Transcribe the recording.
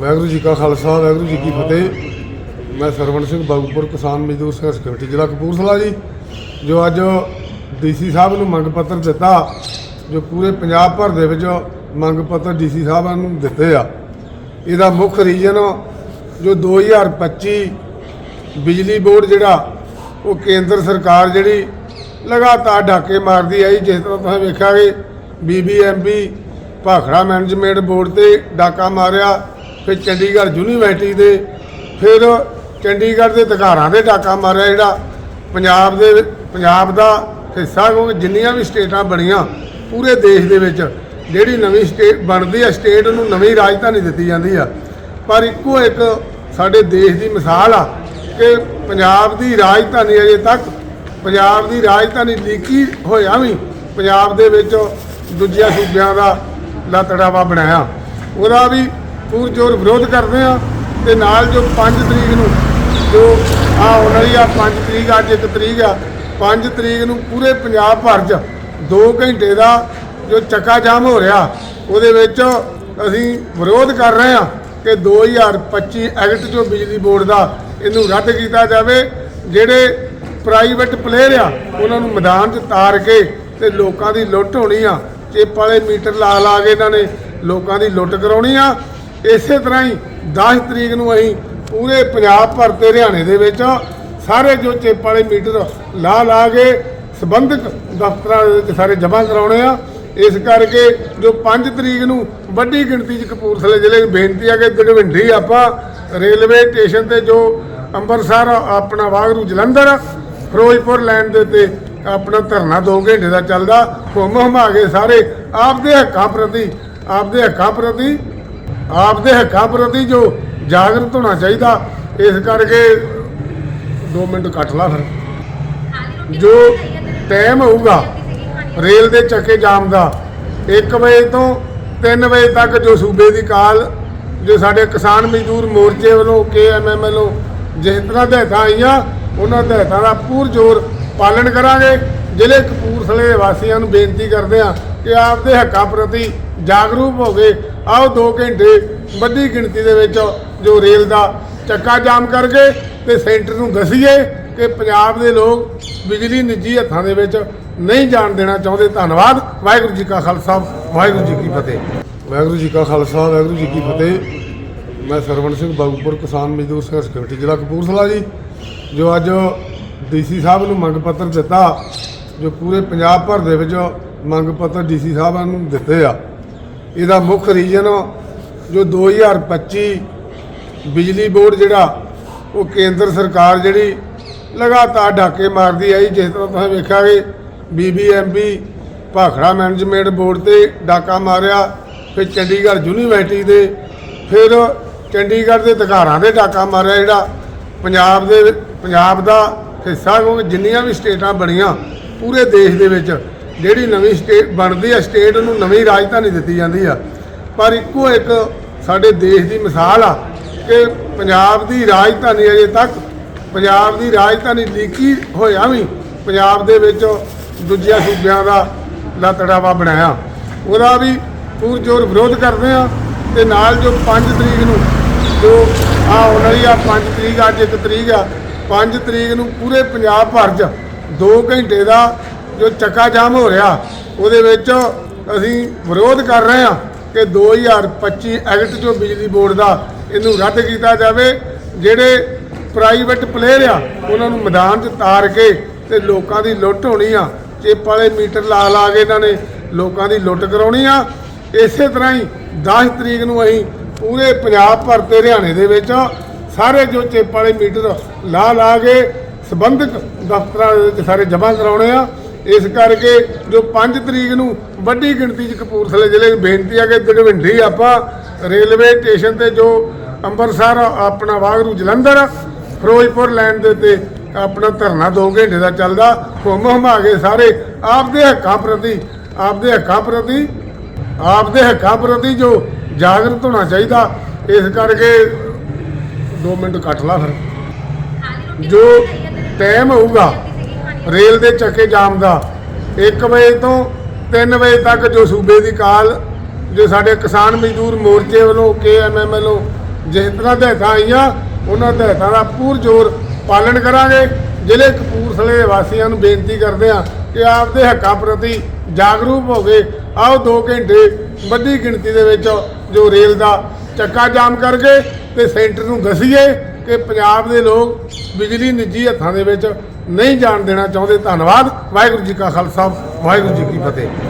ਵਾਹਿਗੁਰੂ ਜੀ ਕਾ ਖਾਲਸਾ, ਵਾਹਿਗੁਰੂ ਜੀ ਕੀ ਫਤਿਹ। ਮੈਂ ਸਰਵਣ ਸਿੰਘ ਬਾਗੂਪੁਰ, ਕਿਸਾਨ ਮਜ਼ਦੂਰ ਸੰਘਰਸ਼ ਕਮੇਟੀ, ਜ਼ਿਲ੍ਹਾ ਕਪੂਰਥਲਾ ਜੀ, ਜੋ ਅੱਜ ਡੀਸੀ ਸਾਹਿਬ ਨੂੰ ਮੰਗ ਪੱਤਰ ਦਿੱਤਾ, ਜੋ ਪੂਰੇ ਪੰਜਾਬ ਭਰ ਦੇ ਵਿੱਚ ਮੰਗ ਪੱਤਰ ਡੀਸੀ ਸਾਹਿਬਾਂ ਨੂੰ ਦਿੱਤੇ ਆ। ਇਹਦਾ ਮੁੱਖ ਰੀਜਨ ਜੋ 2025 ਬਿਜਲੀ ਬੋਰਡ ਜਿਹੜਾ, ਉਹ ਕੇਂਦਰ ਸਰਕਾਰ ਜਿਹੜੀ ਲਗਾਤਾਰ ਡਾਕੇ ਮਾਰਦੀ ਆਈ, ਜਿਸ ਤਰ੍ਹਾਂ ਤੁਸੀਂ ਵੇਖਿਆ ਕਿ ਬੀਬੀਐਮਬੀ ਭਾਖੜਾ ਮੈਨੇਜਮੈਂਟ ਬੋਰਡ ਤੇ ਡਾਕਾ ਮਾਰਿਆ ਫਿਰ ਚੰਡੀਗੜ੍ਹ ਯੂਨੀਵਰਸਿਟੀ ਦੇ, ਫਿਰ ਚੰਡੀਗੜ੍ਹ ਦੇ ਅਧਿਕਾਰਾਂ ਦੇ ਡਾਕਾ ਮਾਰਿਆ ਜਿਹੜਾ ਪੰਜਾਬ ਦੇ, ਪੰਜਾਬ ਦਾ ਹਿੱਸਾ, ਕਿਉਂਕਿ ਜਿੰਨੀਆਂ ਵੀ ਸਟੇਟਾਂ ਬਣੀਆਂ ਪੂਰੇ ਦੇਸ਼ ਦੇ ਵਿੱਚ, ਜਿਹੜੀ ਨਵੀਂ ਸਟੇਟ ਬਣਦੀ ਆ, ਸਟੇਟ ਨੂੰ ਨਵੀਂ ਰਾਜਧਾਨੀ ਦਿੱਤੀ ਜਾਂਦੀ ਆ। ਪਰ ਇੱਕੋ ਇੱਕ ਸਾਡੇ ਦੇਸ਼ ਦੀ ਮਿਸਾਲ ਆ ਕਿ ਪੰਜਾਬ ਦੀ ਰਾਜਧਾਨੀ ਅਜੇ ਤੱਕ, ਪੰਜਾਬ ਦੀ ਰਾਜਧਾਨੀ ਲੀਕੀ ਹੋਇਆ ਵੀ ਪੰਜਾਬ ਦੇ ਵਿੱਚ ਦੂਜਿਆਂ ਸੂਬਿਆਂ ਦਾ ਲਤੜਾਵਾ ਬਣਾਇਆ। ਉਹਦਾ ਵੀ ਪੂਰਜੋਰ ਵਿਰੋਧ ਕਰਦੇ ਆ ਤੇ ਨਾਲ ਜੋ 5 ਤਰੀਕ ਨੂੰ ਜੋ ਆ ਆਉਣ ਵਾਲੀ ਆ 5 ਤਰੀਕ, ਅੱਜ ਇੱਕ ਤਰੀਕ ਆ 5 ਤਰੀਕ ਨੂੰ ਪੂਰੇ ਪੰਜਾਬ ਭਰ 'ਚ 2 ਘੰਟੇ ਦਾ ਜੋ ਚੱਕਾ ਜਾਮ ਹੋ ਰਿਹਾ, ਉਹਦੇ ਵਿੱਚ ਅਸੀਂ ਵਿਰੋਧ ਕਰ ਰਹੇ ਆ ਕਿ 2025 ਐਕਟ ਜੋ ਬਿਜਲੀ ਬੋਰਡ ਦਾ ਇਹਨੂੰ ਰੱਦ ਕੀਤਾ ਜਾਵੇ, ਜਿਹੜੇ ਪ੍ਰਾਈਵੇਟ ਪਲੇਅਰ ਆ, ਉਹਨਾਂ ਨੂੰ ਮੈਦਾਨ 'ਚ ਤਾਰ ਕੇ ਤੇ ਲੋਕਾਂ ਦੀ ਲੁੱਟ ਹੋਣੀ ਆ ਚਿੱਪ ਵਾਲੇ ਮੀਟਰ ਲਾ ਲਾ ਕੇ ਇਹਨਾਂ ਨੇ ਲੋਕਾਂ ਦੀ ਲੁੱਟ ਕਰਾਉਣੀ ਆ ਇਸੇ ਤਰ੍ਹਾਂ ਹੀ 10 ਤਰੀਕ ਨੂੰ ਅਸੀਂ ਪੂਰੇ ਪੰਜਾਬ ਭਰ ਤੇ ਹਰਿਆਣੇ ਦੇ ਵਿੱਚ ਸਾਰੇ ਜੋ ਚਿੱਪ ਵਾਲੇ ਮੀਟਰ ਲਾ ਲਾ ਕੇ ਸਬੰਧਤ ਦਫ਼ਤਰਾਂ ਦੇ ਵਿੱਚ ਸਾਰੇ ਜਮ੍ਹਾਂ ਕਰਾਉਣੇ ਆ। ਇਸ ਕਰਕੇ ਜੋ 5 ਤਰੀਕ ਨੂੰ ਵੱਡੀ ਗਿਣਤੀ 'ਚ ਕਪੂਰਥਲੇ ਜ਼ਿਲ੍ਹੇ ਨੂੰ ਬੇਨਤੀ ਆ ਕਿ ਦਗਵਿੰਡੀ ਆਪਾਂ ਰੇਲਵੇ ਸਟੇਸ਼ਨ ਤੇ ਜੋ ਅੰਮ੍ਰਿਤਸਰ, ਆਪਣਾ ਵਾਗਰੂ ਜਲੰਧਰ, ਫਿਰੋਜ਼ਪੁਰ ਲੈਣ ਦੇ ਉੱਤੇ ਆਪਣਾ ਧਰਨਾ 2 ਘੰਟੇ ਦਾ ਚੱਲਦਾ ਘੁੰਮ ਹਮਾ ਕੇ ਸਾਰੇ ਆਪਦੇ ਹੱਕਾਂ ਪ੍ਰਤੀ, ਆਪਦੇ ਹੱਕਾਂ ਪ੍ਰਤੀ ਆਪਦੇ ਹੱਕਾਂ ਪ੍ਰਤੀ ਜੋ ਜਾਗਰੂਕ ਹੋਣਾ ਚਾਹੀਦਾ, ਇਸ ਕਰਕੇ 2 ਮਿੰਟ ਕੱਟ ਲਾ ਫਿਰ। ਜੋ ਟਾਈਮ ਹੋਊਗਾ, ਰੇਲ ਦੇ ਚੱਕੇ ਜਾਮ ਦਾ 1 ਵਜੇ ਤੋਂ 3 ਵਜੇ ਤੱਕ ਜੋ ਸੂਬੇ ਦੀ ਕਾਲ, ਜੋ ਸਾਡੇ ਕਿਸਾਨ ਮਜ਼ਦੂਰ ਮੋਰਚੇ ਵੱਲੋਂ ਕੇਐਮਐਮ ਵੱਲੋਂ ਜਿਸ ਤਰ੍ਹਾਂ ਹਦਾਇਤਾਂ ਆਈਆਂ, ਉਹਨਾਂ ਹਦਾਇਤਾਂ ਦਾ ਪੂਰ ਜ਼ੋਰ ਪਾਲਣ ਕਰਾਂਗੇ। ਜ਼ਿਲ੍ਹੇ ਕਪੂਰਥਲੇ ਵਾਸੀਆਂ ਨੂੰ ਬੇਨਤੀ ਕਰਦੇ ਹਾਂ ਕਿ ਆਪਦੇ ਹੱਕਾਂ ਪ੍ਰਤੀ ਜਾਗਰੂਕ ਹੋ ਗਏ ਆਓ 2 ਘੰਟੇ ਵੱਡੀ ਗਿਣਤੀ ਦੇ ਵਿੱਚ ਜੋ ਰੇਲ ਦਾ ਚੱਕਾ ਜਾਮ ਕਰਕੇ ਤੇ ਸੈਂਟਰ ਨੂੰ ਦੱਸੀਏ ਕਿ ਪੰਜਾਬ ਦੇ ਲੋਕ ਬਿਜਲੀ ਨਿੱਜੀ ਹੱਥਾਂ ਦੇ ਵਿੱਚ ਨਹੀਂ ਜਾਣ ਦੇਣਾ ਚਾਹੁੰਦੇ। ਧੰਨਵਾਦ। ਵਾਹਿਗੁਰੂ ਜੀ ਕਾ ਖਾਲਸਾ। ਵਾਹਿਗੁਰੂ ਜੀ ਕੀ ਫਤਿਹ। ਵਾਹਿਗੁਰੂ ਜੀ ਕਾ ਖਾਲਸਾ। ਵਾਹਿਗੁਰੂ ਜੀ ਕੀ ਫਤਿਹ। ਮੈਂ ਸਰਵਣ ਸਿੰਘ ਬਾਗੂਪੁਰ, ਕਿਸਾਨ ਮਜ਼ਦੂਰ ਸੰਘਰਸ਼ ਕਮੇਟੀ, ਜ਼ਿਲ੍ਹਾ ਕਪੂਰਥਲਾ ਜੀ, ਜੋ ਅੱਜ ਡੀਸੀ ਸਾਹਿਬ ਨੂੰ ਮੰਗ ਪੱਤਰ ਦਿੱਤਾ, ਜੋ ਪੂਰੇ ਪੰਜਾਬ ਭਰ ਦੇ ਵਿੱਚ ਮੰਗ ਪੱਤਰ ਡੀਸੀ ਸਾਹਿਬਾਂ ਨੂੰ ਦਿੱਤੇ ਆ। ਇਹਦਾ ਮੁੱਖ ਰੀਜਨ ਜੋ 2025 ਬਿਜਲੀ ਬੋਰਡ ਜਿਹੜਾ, ਉਹ ਕੇਂਦਰ ਸਰਕਾਰ ਜਿਹੜੀ ਲਗਾਤਾਰ ਡਾਕੇ ਮਾਰਦੀ ਆਈ, ਜਿਸ ਤਰ੍ਹਾਂ ਤੁਸੀਂ ਵੇਖਿਆ ਕਿ ਬੀਬੀਐਮਬੀ ਭਾਖੜਾ ਮੈਨੇਜਮੈਂਟ ਬੋਰਡ ਤੇ ਡਾਕਾ ਮਾਰਿਆ, ਫਿਰ ਚੰਡੀਗੜ੍ਹ ਯੂਨੀਵਰਸਿਟੀ ਦੇ, ਫਿਰ ਚੰਡੀਗੜ੍ਹ ਦੇ ਅਧਿਕਾਰਾਂ ਦੇ ਡਾਕਾ ਮਾਰਿਆ ਜਿਹੜਾ, ਪੰਜਾਬ ਦੇ, ਪੰਜਾਬ ਦਾ ਹਿੱਸਾ ਕਿਉਂਕਿ ਜਿੰਨੀਆਂ ਵੀ ਸਟੇਟਾਂ ਬਣੀਆਂ ਪੂਰੇ ਦੇਸ਼ ਦੇ ਵਿੱਚ ਜਿਹੜੀ ਨਵੀਂ ਸਟੇਟ ਬਣਦੀ ਆ ਸਟੇਟ ਨੂੰ ਨਵੀਂ ਰਾਜਧਾਨੀ ਦਿੱਤੀ ਜਾਂਦੀ ਆ। ਪਰ ਇੱਕੋ ਇੱਕ ਸਾਡੇ ਦੇਸ਼ ਦੀ ਮਿਸਾਲ ਆ ਕਿ ਪੰਜਾਬ ਦੀ ਰਾਜਧਾਨੀ ਅਜੇ ਤੱਕ, ਪੰਜਾਬ ਦੀ ਰਾਜਧਾਨੀ ਲੀਕੀ ਹੋਇਆ ਵੀ ਪੰਜਾਬ ਦੇ ਵਿੱਚ ਦੂਜਿਆਂ ਸੂਬਿਆਂ ਦਾ ਲਤੜਾਵਾ ਬਣਾਇਆ। ਉਹਦਾ ਵੀ ਪੂਰਜੋਰ ਵਿਰੋਧ ਕਰਦੇ ਆ ਤੇ ਨਾਲ ਜੋ 5 ਤਰੀਕ ਨੂੰ, ਜੋ ਆ ਆਉਣ ਵਾਲੀ ਆ 5 ਤਰੀਕ, ਅੱਜ ਇੱਕ ਤਰੀਕ ਆ 5 ਤਰੀਕ ਨੂੰ ਪੂਰੇ ਪੰਜਾਬ ਭਰ 'ਚ 2 ਘੰਟੇ ਦਾ ਜੋ ਚੱਕਾ ਜਾਮ ਹੋ ਰਿਹਾ, ਉਹਦੇ ਵਿੱਚ ਅਸੀਂ ਵਿਰੋਧ ਕਰ ਰਹੇ ਹਾਂ ਕਿ 2025 ਐਕਟ ਜੋ ਬਿਜਲੀ ਬੋਰਡ ਦਾ ਇਹਨੂੰ ਰੱਦ ਕੀਤਾ ਜਾਵੇ, ਜਿਹੜੇ ਪ੍ਰਾਈਵੇਟ ਪਲੇਅਰ ਆ, ਉਹਨਾਂ ਨੂੰ ਮੈਦਾਨ 'ਚ ਤਾਰ ਕੇ ਤੇ ਲੋਕਾਂ ਦੀ ਲੁੱਟ ਹੋਣੀ ਆ। ਚਿੱਪ ਵਾਲੇ ਮੀਟਰ ਲਾ ਲਾ ਕੇ ਇਹਨਾਂ ਨੇ ਲੋਕਾਂ ਦੀ ਲੁੱਟ ਕਰਾਉਣੀ ਆ, ਇਸੇ ਤਰ੍ਹਾਂ ਹੀ 10 ਤਰੀਕ ਨੂੰ ਅਸੀਂ ਪੂਰੇ ਪੰਜਾਬ ਭਰ ਤੇ ਹਰਿਆਣੇ ਦੇ ਵਿੱਚ ਸਾਰੇ ਜੋ ਚਿੱਪ ਵਾਲੇ ਮੀਟਰ ਲਾ ਲਾ ਕੇ ਸਬੰਧਤ ਦਫ਼ਤਰਾਂ ਦੇ ਵਿੱਚ ਸਾਰੇ ਜਮ੍ਹਾਂ ਕਰਾਉਣੇ ਆ। ਇਸ ਕਰਕੇ ਜੋ 5 ਤਰੀਕ ਨੂੰ ਵੱਡੀ ਗਿਣਤੀ 'ਚ ਕਪੂਰਥਲੇ ਜ਼ਿਲ੍ਹੇ ਨੂੰ ਬੇਨਤੀ ਆ ਕਿ ਦਗਵਿੰਡੀ ਆਪਾਂ ਰੇਲਵੇ ਸਟੇਸ਼ਨ ਤੇ ਜੋ ਅੰਮ੍ਰਿਤਸਰ ਆਪਣਾ ਵਾਗਰੂ ਜਲੰਧਰ ਫਿਰੋਜ਼ਪੁਰ ਲੈਣ ਦੇ ਉੱਤੇ ਆਪਣਾ ਧਰਨਾ 2 ਘੰਟੇ ਦਾ ਚੱਲਦਾ ਹੁਮ ਹਮਾ ਕੇ ਸਾਰੇ ਆਪਦੇ ਹੱਕਾਂ ਪ੍ਰਤੀ ਆਪਦੇ ਹੱਕਾਂ ਪ੍ਰਤੀ ਆਪਦੇ ਹੱਕਾਂ ਪ੍ਰਤੀ ਜੋ ਜਾਗਰੂਕ ਹੋਣਾ ਚਾਹੀਦਾ ਇਸ ਕਰਕੇ 2 ਮਿੰਟ ਕੱਟ ਲਾ ਫਿਰ। ਜੋ ਟਾਈਮ ਹੋਊਗਾ ਰੇਲ ਦੇ ਚੱਕੇ ਜਾਮ ਦਾ। 1 ਵਜੇ ਤੋਂ 3 ਵਜੇ ਤੱਕ ਜੋ ਸੂਬੇ ਦੀ ਕਾਲ, ਜੋ ਸਾਡੇ ਕਿਸਾਨ ਮਜ਼ਦੂਰ ਮੋਰਚੇ ਵੱਲੋਂ ਕੇਐਮਐਮ ਵੱਲੋਂ ਜਿਸ ਤਰ੍ਹਾਂ ਹਦਾਇਤਾਂ ਆਈਆਂ, ਉਹਨਾਂ ਹਦਾਇਤਾਂ ਦਾ ਪੂਰ ਜ਼ੋਰ ਪਾਲਣ ਕਰਾਂਗੇ। ਜ਼ਿਲ੍ਹੇ ਕਪੂਰਥਲੇ ਵਾਸੀਆਂ ਨੂੰ ਬੇਨਤੀ ਕਰਦੇ ਹਾਂ ਕਿ ਆਪਦੇ ਹੱਕਾਂ ਪ੍ਰਤੀ ਜਾਗਰੂਕ ਹੋ ਗਏ ਆਓ 2 ਘੰਟੇ ਵੱਡੀ ਗਿਣਤੀ ਦੇ ਵਿੱਚ ਜੋ ਰੇਲ ਦਾ ਚੱਕਾ ਜਾਮ ਕਰਕੇ ਤੇ ਸੈਂਟਰ ਨੂੰ ਦੱਸੀਏ ਕਿ ਪੰਜਾਬ ਦੇ ਲੋਕ ਬਿਜਲੀ ਨਿੱਜੀ ਹੱਥਾਂ ਦੇ ਵਿੱਚ ਨਹੀਂ ਜਾਣ ਦੇਣਾ ਚਾਹੁੰਦੇ। ਧੰਨਵਾਦ। ਵਾਹਿਗੁਰੂ ਜੀ ਕਾ ਖਾਲਸਾ, ਵਾਹਿਗੁਰੂ ਜੀ ਕੀ ਫਤਿਹ।